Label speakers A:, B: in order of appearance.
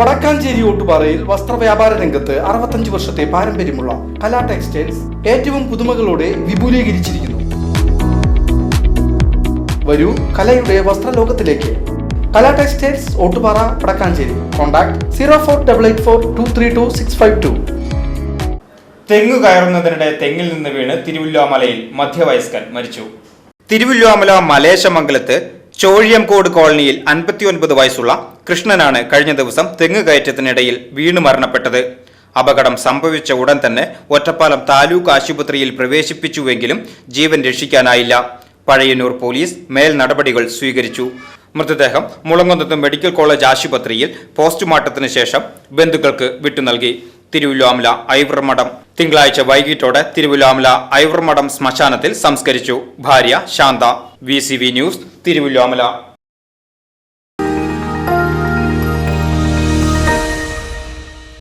A: വടക്കാഞ്ചേരി ഓട്ടുപാറയിൽ വസ്ത്രവ്യാപാര രംഗത്ത് അറുപത്തഞ്ച് വർഷത്തെ പാരമ്പര്യമുള്ള കലാ ടെക്സ്റ്റൈൽസ് ഏറ്റവും പുതുമകളോടെ വിപുലീകരിച്ചിരിക്കുന്നു. വരൂ കലയുടെ വസ്ത്രലോകത്തിലേക്ക്. Kala textiles Ottupara Vadakkanchery. Contact zero four double eight four two three two six five two.
B: തെങ്ങ് കയറുന്നതിനിടെ തെങ്ങിൽ നിന്ന് വീണ് തിരുവല്ലോമലയിൽ മധ്യവയസ്കൻ മരിച്ചു. തിരുവല്ലോമല മലേശമംഗലത്ത് ചോഴിയംകോട് കോളനിയിൽ അൻപത്തിയൊൻപത് വയസ്സുള്ള കൃഷ്ണനാണ് കഴിഞ്ഞ ദിവസം തെങ്ങ് കയറ്റത്തിനിടയിൽ വീണു മരണപ്പെട്ടത്. അപകടം സംഭവിച്ച ഉടൻ തന്നെ ഒറ്റപ്പാലം താലൂക്ക് ആശുപത്രിയിൽ പ്രവേശിപ്പിച്ചുവെങ്കിലും ജീവൻ രക്ഷിക്കാനായില്ല. പഴയന്നൂർ പോലീസ് മേൽ നടപടികൾ സ്വീകരിച്ചു. മൃതദേഹം മുളങ്കുന്നത്ത് മെഡിക്കൽ കോളേജ് ആശുപത്രിയിൽ പോസ്റ്റ്മോർട്ടത്തിന് ശേഷം ബന്ധുക്കൾക്ക് വിട്ടു നൽകി. തിരുവല്ലോമല ഐവർമഠം തിങ്കളാഴ്ച വൈകിട്ടോടെ തിരുവില്ലാമല ഐവർമഠം ശ്മശാനത്തിൽ സംസ്കരിച്ചു. ഭാര്യ ശാന്ത വി ന്യൂസ് തിരുവല്ലോമല